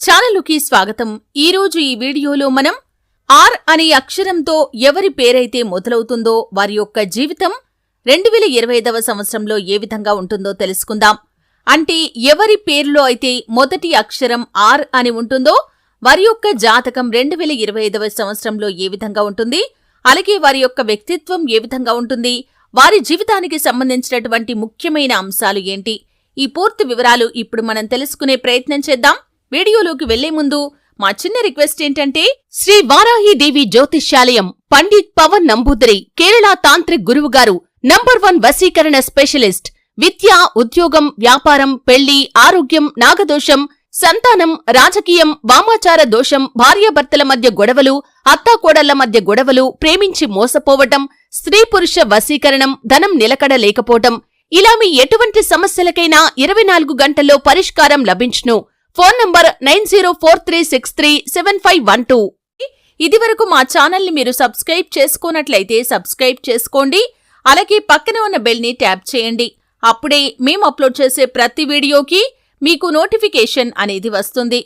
ఛానలుకి స్వాగతం. ఈరోజు ఈ వీడియోలో మనం ఆర్ అనే అక్షరంతో ఎవరి పేరైతే మొదలవుతుందో వారి యొక్క జీవితం రెండు వేల ఇరవై ఐదవ సంవత్సరంలో ఏ విధంగా ఉంటుందో తెలుసుకుందాం. అంటే ఎవరి పేరులో అయితే మొదటి అక్షరం ఆర్ అని ఉంటుందో వారి యొక్క జాతకం రెండు వేల ఇరవై ఐదవ సంవత్సరంలో ఏ విధంగా ఉంటుంది అలాగే వారి యొక్క వ్యక్తిత్వం ఏ విధంగా ఉంటుంది వారి జీవితానికి సంబంధించినటువంటి ముఖ్యమైన అంశాలు ఏంటి ఈ పూర్తి వివరాలు ఇప్పుడు మనం తెలుసుకునే ప్రయత్నం చేద్దాం. వీడియోలోకి వెళ్ళే ముందు మా చిన్న రిక్వెస్ట్ ఏంటంటే శ్రీ వారాహిదేవి జ్యోతిష్యాలయం పండిత్ పవన్ నంబూదరి కేరళ తాంత్రిక్ గురువు గారు నంబర్ వన్ వశీకరణ స్పెషలిస్ట్ విద్య ఉద్యోగం వ్యాపారం పెళ్ళి ఆరోగ్యం నాగదోషం సంతానం రాజకీయం వామాచార దోషం భార్యాభర్తల మధ్య గొడవలు అత్తాకోడళ్ళ మధ్య గొడవలు ప్రేమించి మోసపోవటం స్త్రీ పురుష వశీకరణం ధనం నిలకడ లేకపోవటం ఇలా మీ ఎటువంటి సమస్యలకైనా ఇరవై నాలుగు గంటల్లో పరిష్కారం లభించును. Phone number nine zero four three six three seven five one two. ఇదివరకు మా ఛానల్ని మీరు సబ్స్క్రైబ్ చేసుకున్నట్లయితే సబ్స్క్రైబ్ చేసుకోండి అలాగే పక్కన ఉన్న బెల్ని ట్యాప్ చేయండి. అప్పుడే మేము అప్లోడ్ చేసే ప్రతి వీడియోకి మీకు నోటిఫికేషన్ అనేది వస్తుంది.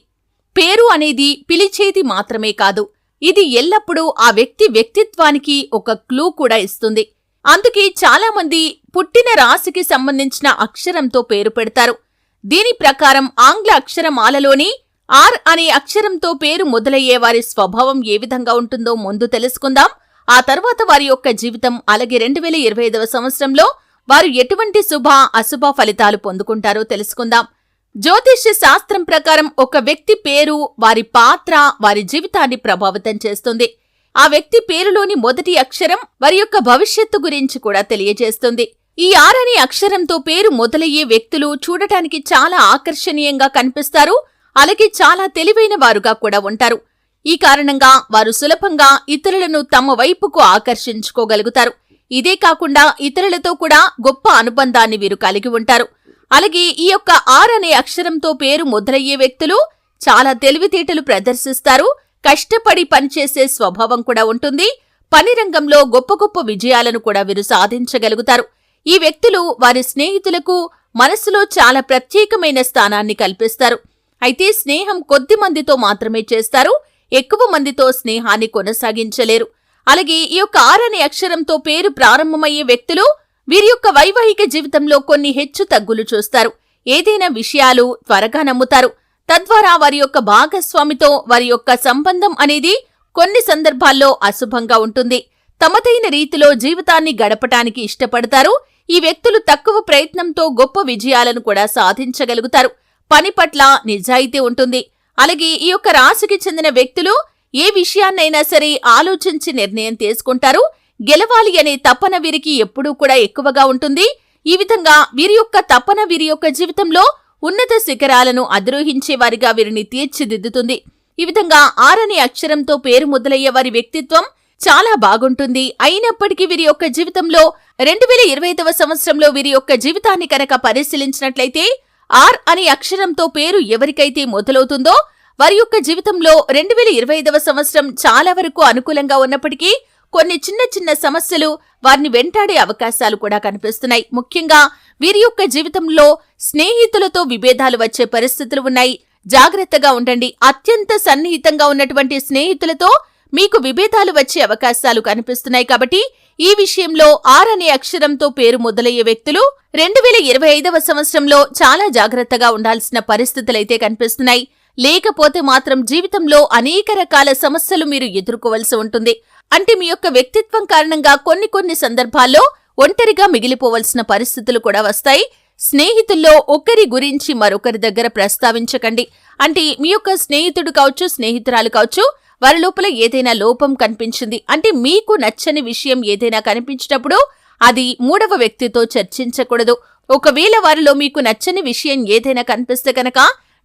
పేరు అనేది పిలిచేది మాత్రమే కాదు ఇది ఎల్లప్పుడూ ఆ వ్యక్తి వ్యక్తిత్వానికి ఒక క్లూ కూడా ఇస్తుంది. అందుకే చాలామంది పుట్టిన రాశికి సంబంధించిన అక్షరంతో పేరు పెడతారు. దీని ప్రకారం ఆంగ్ల అక్షరమాలలోని ఆర్ అనే అక్షరంతో పేరు మొదలయ్యే వారి స్వభావం ఏ విధంగా ఉంటుందో ముందు తెలుసుకుందాం. ఆ తర్వాత వారి యొక్క జీవితం అలాగే రెండు వేల ఇరవై ఐదవ సంవత్సరంలో వారు ఎటువంటి శుభ అశుభ ఫలితాలు పొందుకుంటారో తెలుసుకుందాం. జ్యోతిష్య శాస్త్రం ప్రకారం ఒక వ్యక్తి పేరు వారి పాత్ర వారి జీవితాన్ని ప్రభావితం చేస్తుంది. ఆ వ్యక్తి పేరులోని మొదటి అక్షరం వారి యొక్క భవిష్యత్తు గురించి కూడా తెలియజేస్తుంది. ఈ ఆర్ అనే అక్షరంతో పేరు మొదలయ్యే వ్యక్తులు చూడటానికి చాలా ఆకర్షణీయంగా కనిపిస్తారు. అలాగే చాలా తెలివైన వారుగా కూడా ఉంటారు. ఈ కారణంగా వారు సులభంగా ఇతరులను తమ వైపుకు ఆకర్షించుకోగలుగుతారు. ఇదే కాకుండా ఇతరులతో కూడా గొప్ప అనుబంధాన్ని వీరు కలిగి ఉంటారు. అలాగే ఈ యొక్క ఆర్ అనే అక్షరంతో పేరు మొదలయ్యే వ్యక్తులు చాలా తెలివితేటలు ప్రదర్శిస్తారు. కష్టపడి పనిచేసే స్వభావం కూడా ఉంటుంది. పని రంగంలో గొప్ప గొప్ప విజయాలను కూడా వీరు సాధించగలుగుతారు. ఈ వ్యక్తులు వారి స్నేహితులకు మనసులో చాలా ప్రత్యేకమైన స్థానాన్ని కల్పిస్తారు. అయితే స్నేహం కొద్ది మందితో మాత్రమే చేస్తారు. ఎక్కువ మందితో స్నేహాన్ని కొనసాగించలేరు. అలాగే ఈ యొక్క ఆర్ అనే అక్షరంతో పేరు ప్రారంభమయ్యే వ్యక్తులు వీరి యొక్క వైవాహిక జీవితంలో కొన్ని హెచ్చు తగ్గులు చూస్తారు. ఏదైనా విషయాలు త్వరగా నమ్ముతారు. తద్వారా వారి యొక్క భాగస్వామితో వారి యొక్క సంబంధం అనేది కొన్ని సందర్భాల్లో అశుభంగా ఉంటుంది. తమదైన రీతిలో జీవితాన్ని గడపటానికి ఇష్టపడతారు. ఈ వ్యక్తులు తక్కువ ప్రయత్నంతో గొప్ప విజయాలను కూడా సాధించగలుగుతారు. పని పట్ల నిజాయితీ ఉంటుంది. అలాగే ఈ యొక్క రాశికి చెందిన వ్యక్తులు ఏ విషయాన్నైనా సరే ఆలోచించి నిర్ణయం తీసుకుంటారు. గెలవాలి అనే తపన వీరికి ఎప్పుడూ కూడా ఎక్కువగా ఉంటుంది. ఈ విధంగా వీరి యొక్క తపన వీరి యొక్క జీవితంలో ఉన్నత శిఖరాలను అధిరోహించే వారిగా వీరిని తీర్చిదిద్దుతుంది. ఈ విధంగా ఆరని అక్షరంతో పేరు మొదలయ్యే వారి వ్యక్తిత్వం చాలా బాగుంటుంది. అయినప్పటికీ వీరి యొక్క జీవితంలో రెండు వేల ఇరవై ఐదవ సంవత్సరంలో వీరి యొక్క జీవితాన్ని కనుక పరిశీలించినట్లయితే ఆర్ అనే అక్షరంతో పేరు ఎవరికైతే మొదలవుతుందో వారి యొక్క జీవితంలో రెండు వేల ఇరవై ఐదవ సంవత్సరం చాలా వరకు అనుకూలంగా ఉన్నప్పటికీ కొన్ని చిన్న చిన్న సమస్యలు వారిని వెంటాడే అవకాశాలు కూడా కనిపిస్తున్నాయి. ముఖ్యంగా వీరి యొక్క జీవితంలో స్నేహితులతో విభేదాలు వచ్చే పరిస్థితులు ఉన్నాయి. జాగ్రత్తగా ఉండండి. అత్యంత సన్నిహితంగా ఉన్నటువంటి స్నేహితులతో మీకు విభేదాలు వచ్చే అవకాశాలు కనిపిస్తున్నాయి కాబట్టి ఈ విషయంలో ఆర్ అనే అక్షరంతో పేరు మొదలయ్యే వ్యక్తులు రెండు వేల ఇరవై ఐదవ సంవత్సరంలో చాలా జాగ్రత్తగా ఉండాల్సిన పరిస్థితులైతే కనిపిస్తున్నాయి. లేకపోతే మాత్రం జీవితంలో అనేక రకాల సమస్యలు మీరు ఎదుర్కోవలసి ఉంటుంది. అంటే మీ యొక్క వ్యక్తిత్వం కారణంగా కొన్ని కొన్ని సందర్భాల్లో ఒంటరిగా మిగిలిపోవలసిన పరిస్థితులు కూడా వస్తాయి. స్నేహితుల్లో ఒకరి గురించి మరొకరి దగ్గర ప్రస్తావించకండి. అంటే మీ యొక్క స్నేహితుడు కావచ్చు స్నేహితురాలు కావచ్చు వారి లోపల ఏదైనా లోపం కనిపించింది. అంటే మీకు నచ్చని విషయం ఏదైనా కనిపించినప్పుడు అది మూడవ వ్యక్తితో చర్చించకూడదు. ఒకవేళ వారిలో మీకు నచ్చని విషయం ఏదైనా కనిపిస్తే కనుక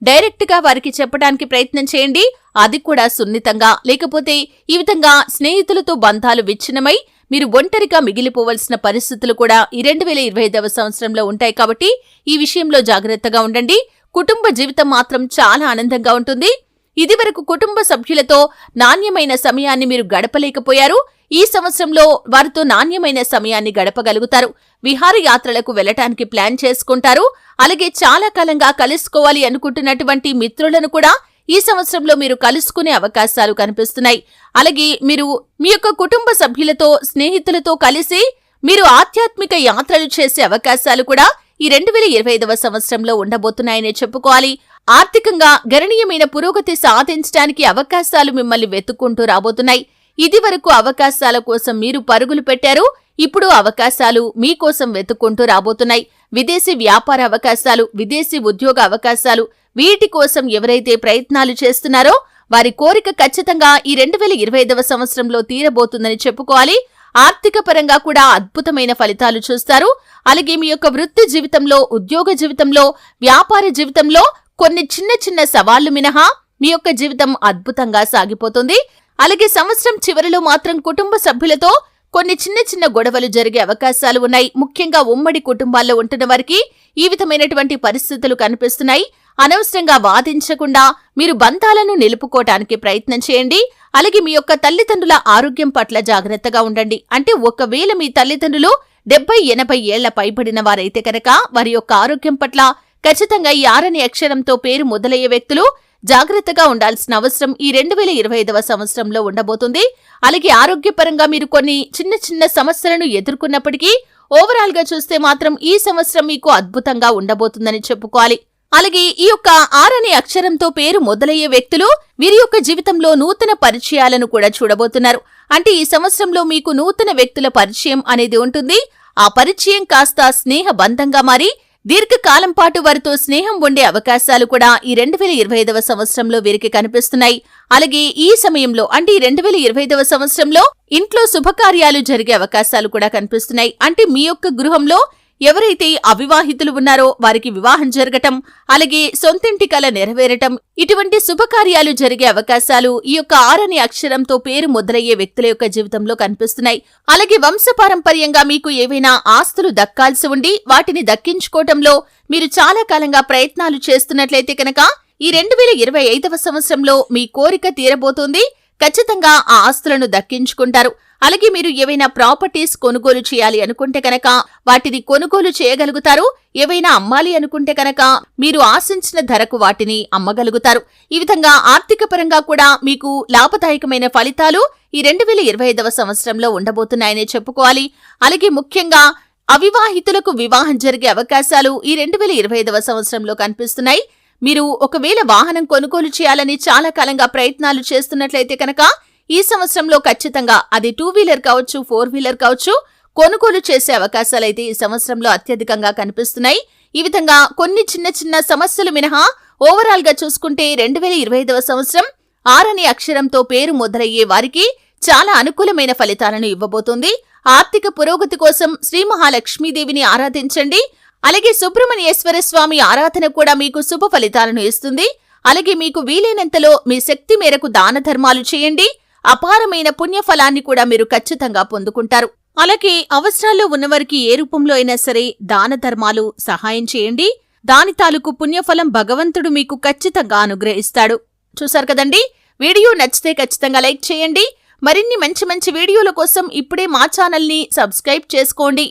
డైరెక్ట్గా వారికి చెప్పడానికి ప్రయత్నం చేయండి. అది కూడా సున్నితంగా. లేకపోతే ఈ విధంగా స్నేహితులతో బంధాలు విచ్ఛిన్నమై మీరు ఒంటరిగా మిగిలిపోవలసిన పరిస్థితులు కూడా ఈ రెండు వేల ఇరవై ఐదవ సంవత్సరంలో ఉంటాయి కాబట్టి ఈ విషయంలో జాగ్రత్తగా ఉండండి. కుటుంబ జీవితం మాత్రం చాలా ఆనందంగా ఉంటుంది. ఇదివరకు కుటుంబ సభ్యులతో నాణ్యమైన సమయాన్ని మీరు గడపలేకపోయారు. ఈ సంవత్సరంలో వారితో నాణ్యమైన సమయాన్ని గడపగలుగుతారు. విహారయాత్రలకు వెళ్ళటానికి ప్లాన్ చేసుకుంటారు. అలాగే చాలా కాలంగా కలుసుకోవాలి అనుకుంటున్నటువంటి మిత్రులను కూడా ఈ సంవత్సరంలో మీరు కలుసుకునే అవకాశాలు కనిపిస్తున్నాయి. అలాగే మీరు మీ యొక్క కుటుంబ సభ్యులతో స్నేహితులతో కలిసి మీరు ఆధ్యాత్మిక యాత్రలు చేసే అవకాశాలు కూడా ఈ రెండు వేల ఇరవై ఐదవ సంవత్సరంలో ఉండబోతున్నాయనే చెప్పుకోవాలి. ఆర్థికంగా గణనీయమైన పురోగతి సాధించడానికి అవకాశాలు మిమ్మల్ని వెతుక్కుంటూ రాబోతున్నాయి. ఇది వరకు అవకాశాల కోసం మీరు పరుగులు పెట్టారు. ఇప్పుడు అవకాశాలు మీకోసం వెతుక్కుంటూ రాబోతున్నాయి. విదేశీ వ్యాపార అవకాశాలు విదేశీ ఉద్యోగ అవకాశాలు వీటి కోసం ఎవరైతే ప్రయత్నాలు చేస్తున్నారో వారి కోరిక ఖచ్చితంగా ఈ రెండు వేల ఇరవై ఐదవ సంవత్సరంలో తీరబోతుందని చెప్పుకోవాలి. ఆర్థిక పరంగా కూడా అద్భుతమైన ఫలితాలు చూస్తారు. అలాగే మీ యొక్క వృత్తి జీవితంలో ఉద్యోగ జీవితంలో వ్యాపార జీవితంలో కొన్ని చిన్న చిన్న సవాళ్ళు మినహా మీ యొక్క జీవితం అద్భుతంగా సాగిపోతుంది. అలాగే సంవత్సరం చివరిలో మాత్రం కుటుంబ సభ్యులతో కొన్ని చిన్న చిన్న గొడవలు జరిగే అవకాశాలు ఉన్నాయి. ముఖ్యంగా ఉమ్మడి కుటుంబాల్లో ఉంటున్న వారికి ఈ విధమైనటువంటి పరిస్థితులు కనిపిస్తున్నాయి. అనవసరంగా వాదించకుండా మీరు బంధాలను నిలుపుకోవటానికి ప్రయత్నం చేయండి. అలాగే మీ యొక్క తల్లిదండ్రుల ఆరోగ్యం పట్ల జాగ్రత్తగా ఉండండి. అంటే ఒకవేళ మీ తల్లిదండ్రులు డెబ్బై ఎనభై ఏళ్ళ పైబడిన వారైతే కనుక వారి యొక్క ఆరోగ్యం పట్ల ఖచ్చితంగా ఈ ఆరని అక్షరంతో పేరు మొదలయ్యే వ్యక్తులు జాగ్రత్తగా ఉండాల్సిన అవసరం ఈ రెండు వేల ఇరవై ఐదవ సంవత్సరంలో ఉండబోతుంది. అలాగే ఆరోగ్యపరంగా మీరు కొన్ని చిన్న చిన్న సమస్యలను ఎదుర్కొన్నప్పటికీ ఓవరాల్గా చూస్తే మాత్రం ఈ సంవత్సరం మీకు అద్భుతంగా ఉండబోతుందని చెప్పుకోవాలి. అలాగే ఈ యొక్క ఆర్ అనే అక్షరంతో పేరు మొదలయ్యే వ్యక్తులు వీరి యొక్క జీవితంలో నూతన పరిచయాలను కూడా చూడబోతున్నారు. అంటే ఈ సంవత్సరంలో మీకు నూతన వ్యక్తుల పరిచయం అనేది ఉంటుంది. ఆ పరిచయం కాస్త స్నేహ బంధంగా మారి దీర్ఘకాలం పాటు వారితో స్నేహం ఉండే అవకాశాలు కూడా ఈ రెండు వేల ఇరవై ఐదవ సంవత్సరంలో వీరికి కనిపిస్తున్నాయి. అలాగే ఈ సమయంలో అంటే ఈ రెండు వేల ఇరవై ఐదవ సంవత్సరంలో ఇంట్లో శుభకార్యాలు జరిగే అవకాశాలు కూడా కనిపిస్తున్నాయి. అంటే మీ యొక్క గృహంలో ఎవరైతే అవివాహితులు ఉన్నారో వారికి వివాహం జరగటం అలాగే సొంతింటి కల నెరవేరటం ఇటువంటి శుభకార్యాలు జరిగే అవకాశాలు ఈ యొక్క ఆరని అక్షరంతో పేరు మొదలయ్యే వ్యక్తుల యొక్క జీవితంలో కనిపిస్తున్నాయి. అలాగే వంశపారంపర్యంగా మీకు ఏవైనా ఆస్తులు దక్కాల్సి ఉండి వాటిని దక్కించుకోవటంలో మీరు చాలా కాలంగా ప్రయత్నాలు చేస్తున్నట్లయితే కనుక ఈ రెండు వేల ఇరవై ఐదవ సంవత్సరంలో మీ కోరిక తీరబోతోంది. ఖచ్చితంగా ఆ ఆస్తులను దక్కించుకుంటారు. అలాగే మీరు ఏవైనా ప్రాపర్టీస్ కొనుగోలు చేయాలి అనుకుంటే కనుక వాటిని కొనుగోలు చేయగలుగుతారు. ఏవైనా అమ్మాలి అనుకుంటే కనుక మీరు ఆశించిన ధరకు వాటిని అమ్మగలుగుతారు. ఈ విధంగా ఆర్థిక పరంగా కూడా మీకు లాభదాయకమైన ఫలితాలు ఈ రెండు వేల ఇరవై ఐదవ సంవత్సరంలో ఉండబోతున్నాయనే చెప్పుకోవాలి. అలాగే ముఖ్యంగా అవివాహితులకు వివాహం జరిగే అవకాశాలు ఈ రెండు వేల ఇరవై ఐదవ సంవత్సరంలో కనిపిస్తున్నాయి. మీరు ఒకవేళ వాహనం కొనుగోలు చేయాలని చాలా కాలంగా ప్రయత్నాలు చేస్తున్నట్లయితే కనుక ఈ సంవత్సరంలో ఖచ్చితంగా అది టూ వీలర్ కావచ్చు ఫోర్ వీలర్ కావచ్చు కొనుగోలు చేసే అవకాశాలైతే ఈ సంవత్సరంలో అత్యధికంగా కనిపిస్తున్నాయి. ఈ విధంగా కొన్ని చిన్న చిన్న సమస్యలు మినహా ఓవరాల్గా చూసుకుంటే రెండు వేల ఇరవై ఐదవ సంవత్సరం ఆరని అక్షరంతో పేరు మొదలయ్యే వారికి చాలా అనుకూలమైన ఫలితాలను ఇవ్వబోతుంది. ఆర్థిక పురోగతి కోసం శ్రీ మహాలక్ష్మీదేవిని ఆరాధించండి. అలాగే సుబ్రహ్మణ్యేశ్వర స్వామి ఆరాధన కూడా మీకు శుభ ఫలితాలను ఇస్తుంది. అలాగే మీకు వీలైనంతలో మీ శక్తి మేరకు దాన ధర్మాలు చేయండి. అపారమైన పుణ్యఫలాన్ని కూడా మీరు ఖచ్చితంగా పొందుకుంటారు. అలాగే అవసరాల్లో ఉన్నవారికి ఏ రూపంలో అయినా సరే దాన ధర్మాలు సహాయం చేయండి. దాని తాలూకు పుణ్యఫలం భగవంతుడు మీకు ఖచ్చితంగా అనుగ్రహిస్తాడు. చూసారు కదండి? వీడియో నచ్చితే ఖచ్చితంగా లైక్ చేయండి. మరిన్ని మంచి మంచి వీడియోల కోసం ఇప్పుడే మా ఛానల్ని సబ్స్క్రైబ్ చేసుకోండి.